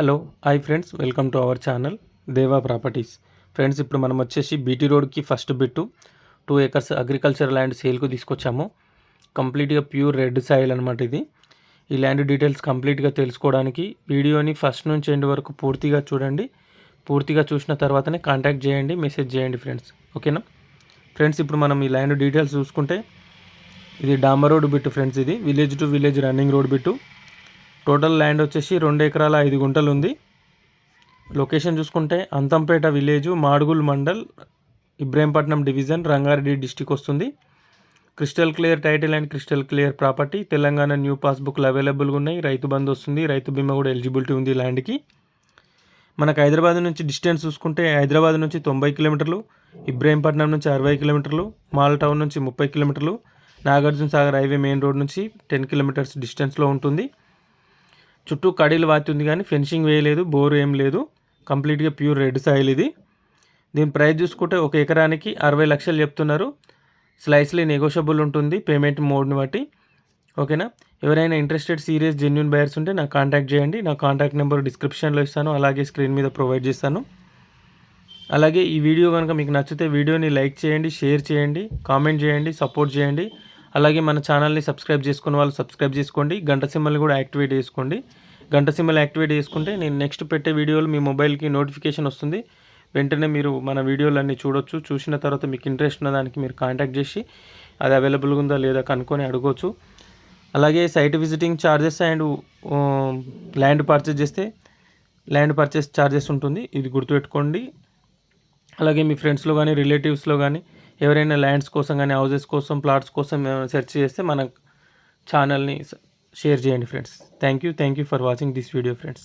Hello hi friends welcome to our channel Deva properties. Friends ఇప్పుడు మనం వచ్చేసి BT రోడ్కి first bit two acres agriculture land సేల్కు తీసుకొచ్చాము. కంప్లీట్గా ప్యూర్ రెడ్ సాయిల్ అనమాట ఇది. ఈ ల్యాండ్ డీటెయిల్స్ కంప్లీట్గా తెలుసుకోవడానికి వీడియోని ఫస్ట్ నుంచి ఎండ్ వరకు పూర్తిగా చూడండి. పూర్తిగా చూసిన తర్వాతనే కాంటాక్ట్ చేయండి మెసేజ్ చేయండి ఫ్రెండ్స్. ఓకేనా? ఫ్రెండ్స్ ఇప్పుడు మనం ఈ ల్యాండ్ డీటెయిల్స్ చూసుకుంటే ఇది డాంబర్ రోడ్ బిట్టు ఫ్రెండ్స్ ఇది. Village to village running road bit. Total land వచ్చేసి రెండు ఎకరాల ఐదు గుంటలు ఉంది లొకేషన్ చూసుకుంటే Anthampet village Madugul mandal Ibrahimpatnam division Rangareddy district వస్తుంది. Crystal clear title and crystal clear property Telangana new పాస్బుక్లు అవైలబుల్గా ఉన్నాయి. రైతు బంధు వస్తుంది. రైతు బీమా కూడా ఎలిజిబిలిటీ ఉంది ల్యాండ్కి. మనకు హైదరాబాద్ నుంచి డిస్టెన్స్ చూసుకుంటే హైదరాబాద్ నుంచి తొంభై కిలోమీటర్లు ఇబ్రాహీంపట్నం నుంచి అరవై కిలోమీటర్లు మాల్ టౌన్ నుంచి ముప్పై కిలోమీటర్లు Nagarjuna Sagar highway main road నుంచి టెన్ కిలోమీటర్స్ డిస్టెన్స్లో ఉంటుంది. చుట్టూ కడీలు వాతి ఉంది కానీ ఫెన్సింగ్ వేయలేదు బోర్ ఏం లేదు. కంప్లీట్గా ప్యూర్ రెడ్ సాయిల్ ఇది. దీని ప్రైస్ చూసుకుంటే ఒక ఎకరానికి అరవై లక్షలు చెప్తున్నారు. స్లైస్లీ నెగోషియబుల్ ఉంటుంది పేమెంట్ మోడ్ని బట్టి. ఓకేనా ఎవరైనా ఇంట్రెస్టెడ్ సీరియస్ జెన్యున్ బయర్స్ ఉంటే నాకు కాంటాక్ట్ చేయండి. నా కాంటాక్ట్ నెంబర్ డిస్క్రిప్షన్లో ఇస్తాను అలాగే స్క్రీన్ మీద ప్రొవైడ్ చేస్తాను. అలాగే ఈ వీడియో కనుక మీకు నచ్చితే వీడియోని లైక్ చేయండి షేర్ చేయండి కామెంట్ చేయండి సపోర్ట్ చేయండి. అలాగే మన ఛానల్ని సబ్స్క్రైబ్ చేసుకున్న వాళ్ళు సబ్స్క్రైబ్ చేసుకోండి. గంట సింబల్ని కూడా యాక్టివేట్ చేసుకోండి. గంట సింబల్ యాక్టివేట్ చేసుకుంటే నేను నెక్స్ట్ పెట్టే వీడియోలు మీ మొబైల్కి నోటిఫికేషన్ వస్తుంది. వెంటనే మీరు మన వీడియోలన్నీ చూడొచ్చు. చూసిన తర్వాత మీకు ఇంట్రెస్ట్ ఉన్న దానికి మీరు కాంటాక్ట్ చేసి అది అవైలబుల్గా ఉందా లేదా కనుక్కొని అడగవచ్చు అలాగే site visiting charges and land purchase చేస్తే ల్యాండ్ పర్చేస్ ఛార్జెస్ ఉంటుంది. ఇది గుర్తుపెట్టుకోండి. అలాగే మీ ఫ్రెండ్స్లో కానీ రిలేటివ్స్లో కానీ ఎవరైనా ల్యాండ్స్ కోసం కానీ హౌసెస్ కోసం ప్లాట్స్ కోసం సెర్చ్ చేస్తే మన ఛానల్ని షేర్ చేయండి friends. Thank you thank you for watching this video friends.